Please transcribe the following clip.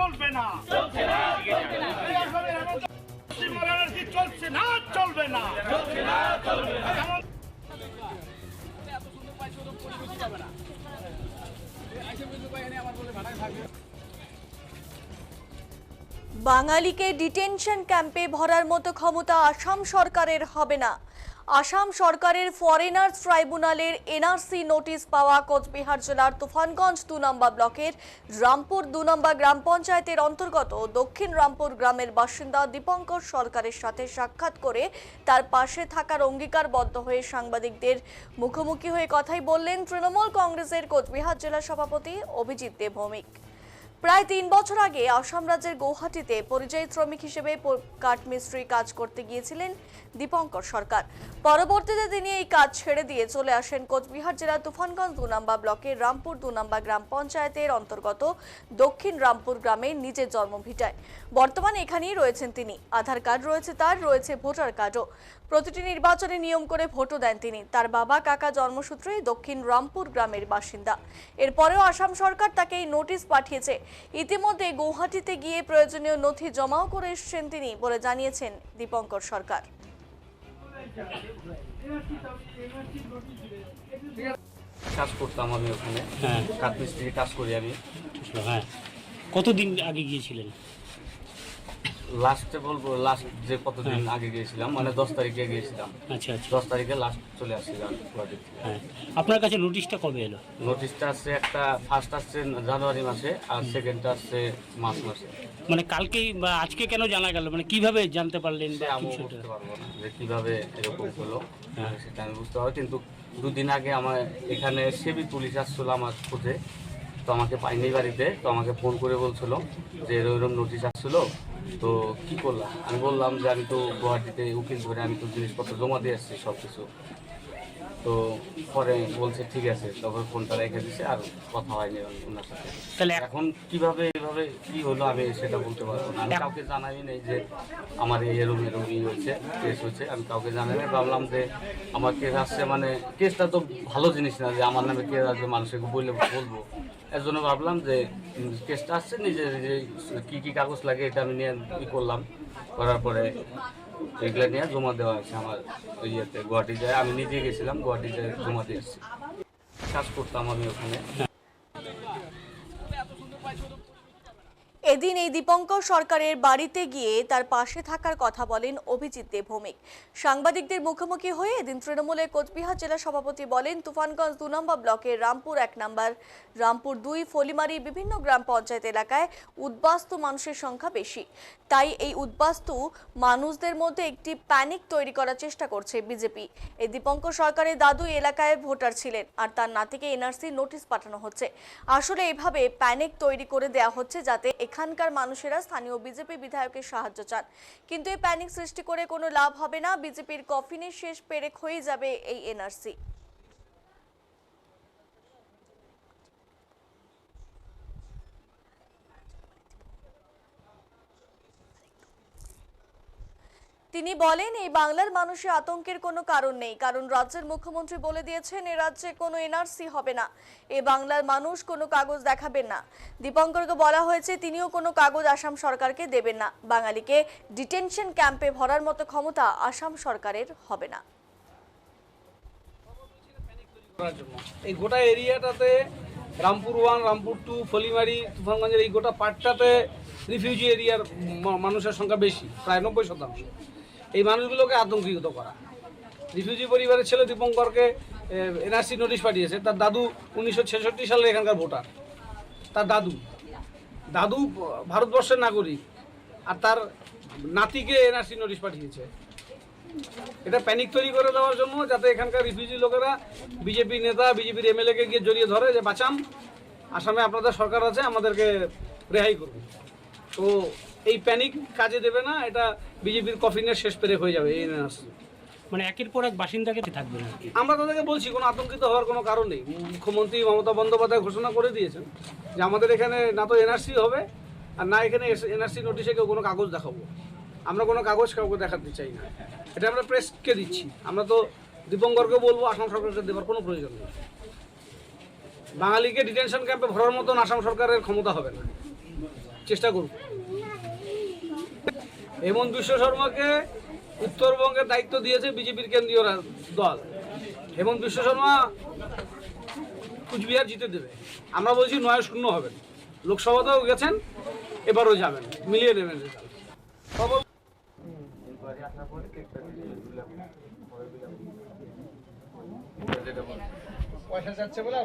চলবে না। চলছে না চলবে না। বাঙালিকে ডিটেনশন ক্যাম্পে ভরার মতো ক্ষমতা আসাম সরকারের হবে না। আসাম সরকারের ফরেনার্স ট্রাইব্যুনালের এনআরসি নোটিশ পাওয়া কোচবিহার জেলার তুফানগঞ্জ দু নম্বর ব্লকের রামপুর দু নম্বর গ্রাম পঞ্চায়েতের অন্তর্গত দক্ষিণ রামপুর গ্রামের বাসিন্দা দীপঙ্কর সরকারের সাথে সাক্ষাৎ করে তার পাশে থাকার অঙ্গীকারবদ্ধ হয়ে সাংবাদিকদের মুখোমুখি হয়ে কথাই বললেন তৃণমূল কংগ্রেসের কোচবিহার জেলা সভাপতি অভিজিৎ দেব ভৌমিক প্রায় তিন বছর আগে আসাম রাজ্যের গৌহাটিতে পরিযায়ী শ্রমিক হিসেবে কাঠমিস্ত্রি কাজ করতে গিয়েছিলেন দীপঙ্কর সরকার। পরবর্তীতে তিনি এই কাজ ছেড়ে দিয়ে চলে আসেন কোচবিহার জেলার তুফানগঞ্জ দু নম্বর ব্লকের রামপুর দু নম্বর গ্রাম পঞ্চায়েতের অন্তর্গত দক্ষিণ রামপুর গ্রামে নিজের জন্মভিটায় বর্তমানে এখানেই রয়েছেন তিনি। আধার কার্ড রয়েছে তার, রয়েছে ভোটার কার্ডও। প্রতিটি নির্বাচনে নিয়ম করে ভোটও দেন তিনি। তার বাবা কাকা জন্মসূত্রেই দক্ষিণ রামপুর গ্রামের বাসিন্দা। এরপরেও আসাম সরকার তাকে এই নোটিশ পাঠিয়েছে। ইতিমধ্যে গৌহাটিতে গিয়ে প্রয়োজনীয় নথি জমাও করে এসেছেন তিনি বলে জানিয়েছেন দীপঙ্কর সরকার। কাজ করতাম আমি ওখানে। হ্যাঁ। কাঠ মিস্ত্রি কাজ করি আমি। হ্যাঁ। কতদিন আগে গিয়েছিলেন? লাস্টে বলব লাস্ট যে কতদিন আগে গিয়েছিলাম মানে দশ তারিখে গিয়েছিলাম। আচ্ছা আচ্ছা। দশ তারিখে লাস্ট চলে আসছিলাম। হ্যাঁ। আপনার কাছে নোটিশটা কবে এলো? নোটিশটা আসছে একটা ফার্স্ট আসছে জানুয়ারি মাসে আর সেকেন্ডটা আসছে মার্চ মাসে। মানে কালকেই বা আজকে কেন জানা গেল? মানে কীভাবে জানতে পারলেন বা আমি কিছুটা? বুঝতে পারব না যে কীভাবে এরকম হলো। হ্যাঁ। সেটা আমি বুঝতে পারব কিন্তু দুদিন আগে আমার এখানে সেবি পুলিশ আসছিল আমার খুঁজে। তো আমাকে পাইনি বাড়িতে তো আমাকে ফোন করে বলছিল যে এরকম নোটিশ আসছিল। তো কি করলাম? আমি বললাম যে আমি তো গুয়াহাটিতে উকিল ধরে আমি তো জিনিসপত্র জমা দিয়ে আসছি সব কিছু তো পরে বলছে ঠিক আছে। তখন ফোনটা রেখে দিছে আর কথা হয়নি ওনার সাথে। তাহলে এখন কীভাবে এভাবে কি হলো আমি সেটা বলতে পারব না। আমি কাউকে জানাই নেই যে আমার এই এরকম এরকম ই হয়েছে কেস হয়েছে আমি কাউকে জানাই নাই। ভাবলাম যে আমার কেস আসছে মানে কেসটা তো ভালো জিনিস না যে আমার নামে কেস আসবে মানুষকে বললে বলব। এর জন্য ভাবলাম যে কেসটা আসছে নিজে নিজে কি কি কাগজ লাগে এটা আমি নিয়ে ই করলাম। করার পরে এগুলো নিয়ে জমা দেওয়া হয়েছে আমার ওই ইয়েতে, গুয়াহাটি যায়। আমি নিজে গেছিলাম, গুয়াহাটি যায় জমা দিয়ে এসেছি করতাম আমি ওখানে। এদিন এই দীপঙ্কর সরকারের বাড়িতে গিয়ে তার পাশে থাকার কথা বলেন অভিজিৎ দেব ভৌমিক সাংবাদিকদের মুখোমুখি হয়ে এদিন তৃণমূলের কোচবিহার জেলা সভাপতি বলেন, তুফানগঞ্জ দু নম্বর ব্লকের রামপুর এক নম্বর। রামপুর দুই, ফলিমারি বিভিন্ন গ্রাম পঞ্চায়েত এলাকায় উদ্বাস্তু মানুষের সংখ্যা বেশি। তাই এই উদ্বাস্তু মানুষদের মধ্যে একটি প্যানিক তৈরি করার চেষ্টা করছে বিজেপি। এই দীপঙ্কর সরকারের দাদু এলাকায় ভোটার ছিলেন আর তার নাতিকে এনআরসি নোটিশ পাঠানো হচ্ছে। আসলে এভাবে প্যানিক তৈরি করে দেওয়া হচ্ছে যাতে এখানকার মানুষেরা স্থানীয় বিজেপি বিধায়কের সাহায্য চান। কিন্তু এই প্যানিক সৃষ্টি করে কোনো লাভ হবে না। বিজেপির কফিনে শেষ পেরেক হয়ে যাবে এই এনআরসি তিনি বলেন, এই বাংলার মানুষের আতঙ্কের কোনো কারণ নেই, কারণ রাজ্যের মুখ্যমন্ত্রী বলে দিয়েছেন, এ রাজ্যে কোনো এনআরসি হবে না, এ বাংলার মানুষ কোনো কাগজ দেখাবেন না। দীপঙ্করকে বলা হয়েছে, তিনিও কোনো কাগজ আসাম সরকারকে দেবেন না, বাঙালিকে ডিটেনশন ক্যাম্পে ভরার মতো ক্ষমতা আসাম সরকারের হবে না। এই গোটা এরিয়াটাতে, রামপুর ওয়ান, রামপুর টু, ফলিমারি, তুফানগঞ্জের এই গোটা পার্টটাতে রিফিউজি এরিয়ার মানুষের সংখ্যা বেশি, প্রায় নব্বই শতাংশ। এই মানুষগুলোকে আতঙ্কিত করা। রিফিউজি পরিবারের ছেলে দীপঙ্করকে এনআরসি নোটিশ পাঠিয়েছে। তার দাদু উনিশশো ছেষট্টি সালে এখানকার ভোটার। তার দাদু। দাদু ভারতবর্ষের নাগরিক। আর তার নাতিকে এনআরসি নোটিশ পাঠিয়েছে। এটা প্যানিক তৈরি করে দেওয়ার জন্য যাতে এখানকার রিফিউজি লোকেরা বিজেপি নেতা, বিজেপির এমএলএ কে গিয়ে জড়িয়ে ধরে যে বাঁচাম আসামে আপনাদের সরকার আছে, আমাদেরকে রেহাই করবে তো এই প্যানিক কাজে দেবে না এটা বিজেপির কফিনের শেষ পেরে হয়ে যাবে এই এনআরসি মানে একের পর এক বাসিন্দাকে থাকবে না আমরা তাদেরকে বলছি কোনো আতঙ্কিত হওয়ার কোনো কারণ নেই। মুখ্যমন্ত্রী মমতা বন্দ্যোপাধ্যায় ঘোষণা করে দিয়েছেন যে আমাদের এখানে না তো এনআরসি হবে আর না এখানে এনআরসি নোটিশে কেউ কোনো কাগজ দেখাবো। আমরা কোনো কাগজ কাউকে দেখাতে চাই না। এটা আমরা প্রেসকে দিচ্ছি। আমরা তো দীপঙ্করকে বলব আসাম সরকারকে দেওয়ার কোনো প্রয়োজন নেই। বাঙালিকে ডিটেনশন ক্যাম্পে ভরার মতন আসাম সরকারের ক্ষমতা হবে না। চেষ্টা করব। হেমন্ত বিশ্ব শর্মাকে উত্তরবঙ্গের দায়িত্ব দিয়েছে বিজেপির কেন্দ্রীয় দল। হেমন্ত বিশ্ব শর্মা কুচবিহার জিতে দেবে। আমরা বলছি নয় শূন্য হবেন। লোকসভাতেও গেছেন, এবারও যাবেন। মিলিয়ে নেবেন পয়সা বলে